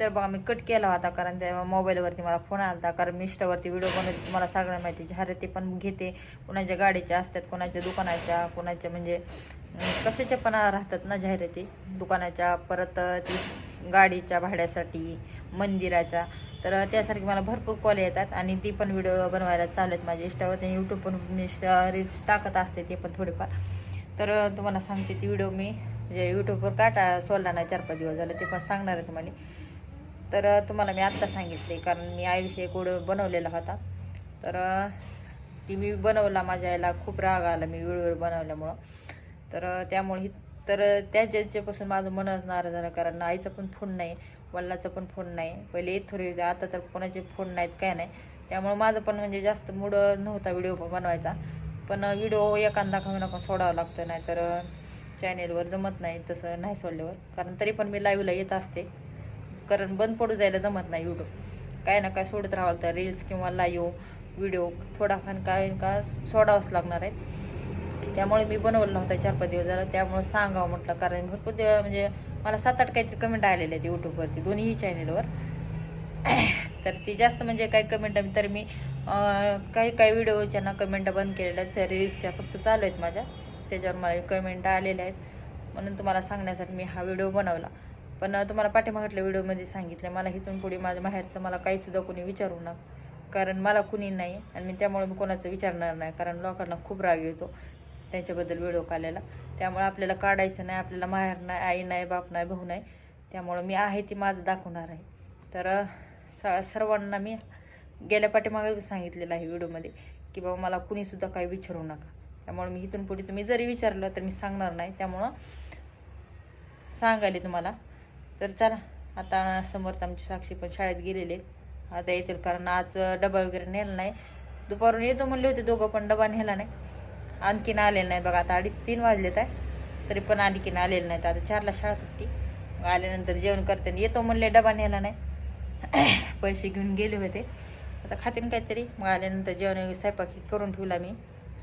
तर बघा मी कट केला होता कारण त्या मोबाईलवरती मला फोन आला होता कारण मी इंस्टावरती व्हिडिओ बनवते तुम्हाला सगळ्या माहिती जाहिराती पण घेते. कोणाच्या गाडीच्या असतात कोणाच्या दुकानाच्या कोणाच्या म्हणजे कशाच्या पण राहतात ना जाहिराती. दुकानाच्या परत ती गाडीच्या भाड्यासाठी मंदिराच्या. तर त्यासारखी मला भरपूर कॉल येतात आणि ती पण व्हिडिओ बनवायला चालू आहेत माझ्या इंस्टावरती यूट्यूब पण मी रील्स टाकत असते ते पण थोडेफार. तर तुम्हाला सांगते ती व्हिडिओ मी म्हणजे यूट्यूबवर काटा सोडला नाही चार पाच दिवस झाले ते पण सांगणार आहे तुम्हाला. तर तुम्हाला मी आत्ता सांगितले कारण मी आईविषयी गोड बनवलेला होता. तर ती मी बनवला माझ्या आईला खूप राग आला मी वेळेवर बनवल्यामुळं. तर त्यामुळे तर त्या ज्याच्यापासून माझं मनच नाराज झालं कारण आईचा पण फोन नाही वडिलाचा पण फोन नाही पहिले येत थोडी आता तर कोणाचे फोन नाहीत काय नाही. त्यामुळं माझं पण म्हणजे जास्त मूड नव्हता व्हिडिओ बनवायचा. पण व्हिडिओ एखादा कमी नका सोडावं लागतं नाही तर चॅनेलवर जमत नाही तसं नाही सोडल्यावर. कारण तरी पण मी लाईव्हला येत असते. कारण बंद पडू जायला जमत नाही यूट्यूब काय ना काय सोडत राहावं तर रील्स किंवा लाईव्ह व्हिडिओ थोडाफार काय का सोडावंच लागणार आहे. त्यामुळे मी बनवला होता चार पाच दिवस झाला. त्यामुळे सांगावं म्हटलं. कारण भरपूर दिवस म्हणजे मला सात आठ काहीतरी कमेंट आलेले आहेत यूट्यूबवरती दोन्ही चॅनेलवर तर ती जास्त म्हणजे काही कमेंट तर मी काही काही व्हिडिओच्या ना कमेंट बंद केलेल्या आहेत. रील्सच्या फक्त चालू आहेत माझ्या. त्याच्यावर मला कमेंट आलेल्या आहेत. म्हणून तुम्हाला सांगण्यासाठी मी हा व्हिडिओ बनवला. पण तुम्हाला पाठीमागटल्या व्हिडिओमध्ये सांगितलं मला इथून पुढे माझ्या माहेरचं मला काहीसुद्धा कोणी विचारू नका. कारण मला कुणी नाही आणि मी त्यामुळे मी कोणाचं विचारणार नाही कारण लोकांना खूप राग येतो त्यांच्याबद्दल व्हिडिओ काढायला. त्यामुळे आपल्याला काढायचं नाही आपल्याला माहेर नाही आई नाही बाप नाही भाऊ नाही. त्यामुळं मी आहे ती माझं दाखवणार आहे. तर स सर्वांना मी गेल्या पाठीमागे सांगितलेलं आहे व्हिडिओमध्ये की बाबा मला कुणीसुद्धा काही विचारू नका. त्यामुळे मी इथून पुढे तुम्ही जरी विचारलं तर मी सांगणार नाही. त्यामुळं सांगायले तुम्हाला. तर चला आता समर्थ आमची साक्षी पण शाळेत गेलेले. आता येतील कारण आज डबा वगैरे नेला नाही. दुपारून येतो म्हणले होते दोघं पण डबा नेला नाही. आणखीन आलेलं नाही बघा आता अडीच तीन वाजलेत आहे. तरी पण आणखीन आलेलं नाही आता चारला शाळा सुट्टी मग आल्यानंतर जेवण करते आणि येतो म्हणले डबा नेला नाही. पैसे घेऊन गेले होते. आता खातीन काहीतरी. मग आल्यानंतर जेवण वगैरे स्वयंपाक करून ठेवला मी.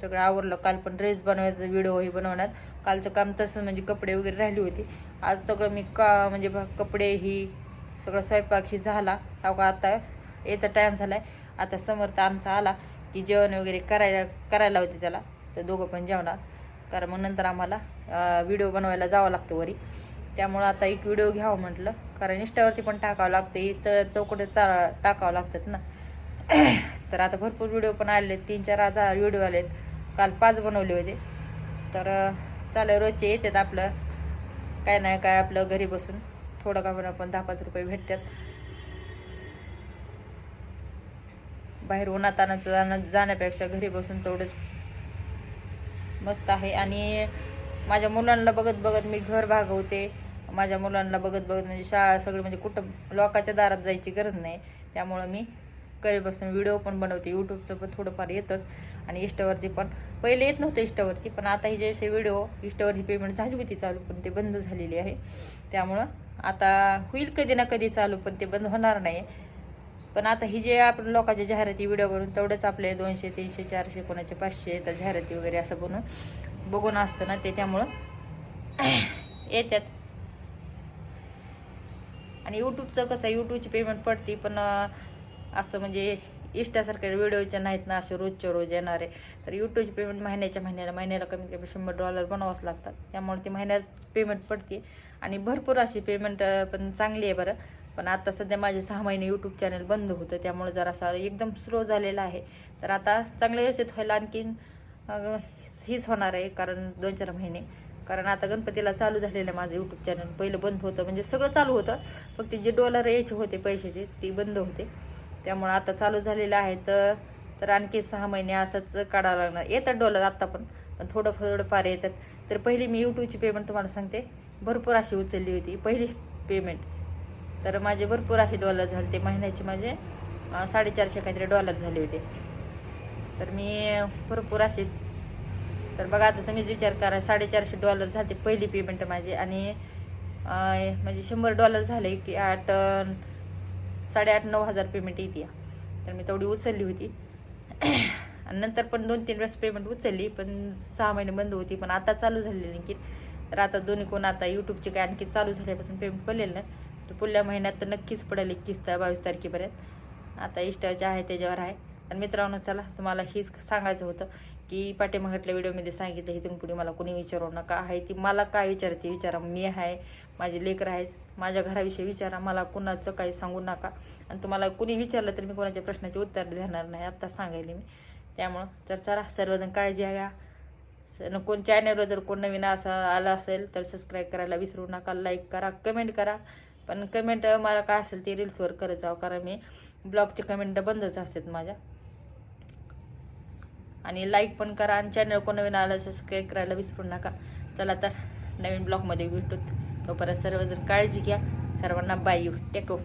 सगळं आवरलं. काल पण ड्रेस बनवायचा व्हिडिओही बनवण्यात. कालचं काम तसं म्हणजे कपडे वगैरे राहिली होती. आज सगळं मी का म्हणजे ब- कपडे ही सगळं स्वयंपाक ही झाला. का आता याचा टाईम झाला आहे आता समर्थ आमचा आला की जेवण वगैरे करायला करायला होते त्याला. तर दोघं पण जेवणार. कारण मग नंतर आम्हाला व्हिडिओ बनवायला जावं लागतं वरी. त्यामुळं आता एक व्हिडिओ घ्यावं म्हटलं. कारण इंस्टावरती पण टाकावं लागतं. ही स चौकटे चा टाकावं लागतात ना. तर आता भरपूर व्हिडिओ पण आले तीन चार हजार व्हिडिओ आलेत. काल पाच बनवले होते. तर चालेल रोजचे येतात आपलं. काय नाही काय आपलं घरी बसून. थोडं का पण आपण दहा पाच रुपये भेटतात. बाहेर उन्हात आणायचं जाण्यापेक्षा घरी बसून तेवढंच मस्त आहे. आणि माझ्या मुलांना बघत बघत मी घर भागवते. माझ्या मुलांना बघत बघत म्हणजे शाळा सगळं म्हणजे कुठं लोकांच्या दारात जायची गरज नाही. त्यामुळं मी घरी बसून व्हिडिओ पण बनवते यूट्यूबचं पण थोडंफार येतच. आणि इष्टावरती पण पहिले येत नव्हतं इष्टावरती पण आता ही जसे व्हिडिओ इष्टावरती पेमेंट झाली होती चालू पण ते बंद झालेली आहे. त्यामुळं आता होईल कधी ना कधी चालू पण ते बंद होणार नाही. पण आता ही जे आपण लोकांच्या जाहिराती व्हिडिओ बनवून तेवढंच आपले दोनशे तीनशे चारशे कोणाचे पाचशे तर जाहिराती वगैरे असं बनवून बघून असतं ना ते त्यामुळं येतात आणि यूट्यूबचं कसं आहे यूट्यूबची पेमेंट पडते पण असं म्हणजे इष्टासारख्या व्हिडिओचे नाहीत ना असे रोजच्या रोज येणारे. तर यूट्यूबची पेमेंट महिन्याच्या महिन्याला महिन्याला कमीत कमी शंभर डॉलर बनवावंच लागतात. त्यामुळे ती महिन्यात पेमेंट पडते. आणि भरपूर अशी पेमेंट पण चांगली आहे बरं. पण आता सध्या माझे सहा महिने यूट्यूब चॅनल बंद होतं. त्यामुळे जरासा एकदम स्लो झालेला आहे. तर आता चांगलं व्यवस्थित व्हायला आणखीन हीच होणार आहे कारण दोन चार महिने. कारण आता गणपतीला चालू झालेलं आहे माझं यूट्यूब चॅनल पहिलं बंद होतं म्हणजे सगळं चालू होतं. फक्त जे डॉलर यायचे होते पैशाचे ते बंद होते. त्यामुळं आता चालू झालेलं आहे तर तर आणखी सहा महिने असंच काढावं लागणार. येतात डॉलर आत्ता पण पण थोडं थोडंफार येतात. तर पहिली मी यूट्यूबची पेमेंट तुम्हाला सांगते. भरपूर अशी उचलली होती पहिली पेमेंट तर माझे भरपूर असे डॉलर झाले ते महिन्याचे माझे साडेचारशे काहीतरी डॉलर झाले होते. तर मी भरपूर असे तर बघा आता तुम्हीच विचार करा साडेचारशे डॉलर झाले पहिली पेमेंट माझी आणि म्हणजे शंभर डॉलर झाले की आठ साडेआठ नऊ हजार पेमेंट येते तर मी तेवढी उचलली होती. आणि नंतर पण दोन तीन वेळेस पेमेंट उचलली पण सहा महिने बंद होती पण आता चालू झालेली आणखी तर आता दोन्ही कोण आता यूट्यूबचे काय आणखी चालू झाल्यापासून पेमेंट पडलेलं नाही. तर पुढल्या महिन्यात तर नक्कीच पडेल एकवीस ते बावीस तारखेपर्यंत. आता इष्टाचे आहे त्याच्यावर आहे. आणि मित्रांनो चला तुम्हाला हेच सांगायचं होतं की पाठीमागटल्या व्हिडिओमध्ये सांगितलं इथून पुढे मला कोणी विचारू नका. आहे ती मला काय विचारते विचारा. मी आहे माझे लेकर आहेच माझ्या घराविषयी विचारा. मला कुणाचं काही सांगू नका. आणि तुम्हाला कुणी विचारलं तर मी कोणाच्या प्रश्नाचे उत्तर देणार नाही आत्ता सांगायले मी. त्यामुळं तर चला सर्वजण काळजी घ्या. कोण चॅनलवर जर कोण नवीन असा आला असेल तर सबस्क्राईब करायला विसरू नका. लाईक करा कमेंट करा. पण कमेंट मला काय असेल ते रील्सवर करत जावं. कारण मी ब्लॉगचे कमेंट बंदच असतात माझ्या. आणि लाईक पण करा आणि चॅनल कोण नवीन आला सबस्क्राईब करायला विसरू नका. चला तर नवीन ब्लॉगमध्ये भेटूत. तोपर्यंत सर्वजण काळजी घ्या. सर्वांना बाय टेको